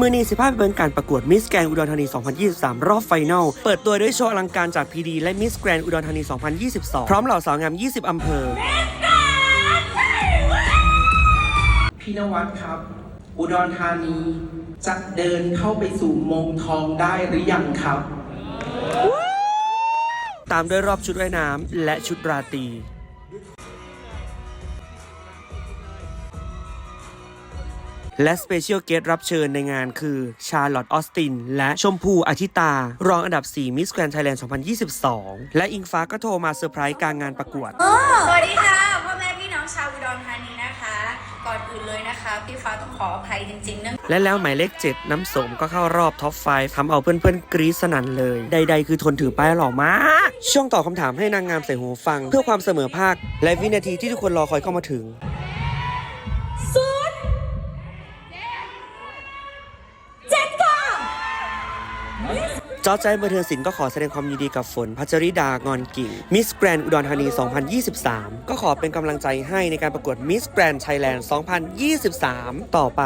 มือนีสิภาพเป็นการประกวดมิสแกรนอุดรธานี 2023 รอบไฟนอล เปิดตัวด้วยโชว์อลังการจากพีดีและมิสแกรนอุดรธานี 2022 พร้อมเหล่าสาวงาม 20 อำเภอ พี่นวัดครับ อุดรธานีจะเดินเข้าไปสู่มงทองได้หรือยังครับ ตามด้วยรอบชุดว่ายน้ำและชุดราตรี และสเปเชียลเกสรับเชิญในงานคือชาร์ลอตออสตินและชมพูอาทิตา รองอันดับ 4 มิสแกรน d ไทยแลนด์ 2022 และอิงฟ้าก็โทรมาเซอร์ไพรส์กลางงานประกวด สวัสดีค่ะพ่อแม่พี่น้องชาวอุดรธานีนะคะ ก่อนอื่นเลยนะคะ พี่ฟ้าต้องขออภัยจริงๆเนื่องและแล้วหมายเลข 7 น้ำสมก็เข้ารอบท็อป5ทำเอาเพื่อนๆกรี๊ดสนั่นเลย ใดๆ คือทนถือป้ายหล่อมาก ช่วงตอบคำถามให้นางงามใส่หูฟัง เพื่อความเสมอภาค และวินาทีที่ทุกคนรอคอยเข้ามาถึง จอร์จใจบันเทิงศิลป์ก็ขอแสดงความยินดีกับฝนพัชริดางอนกิ่งมิสแกรนอุดรธานี 2023 ก็ขอเป็นกำลังใจให้ในการประกวดมิสแกรนไทยแลนด์ 2023 ต่อไป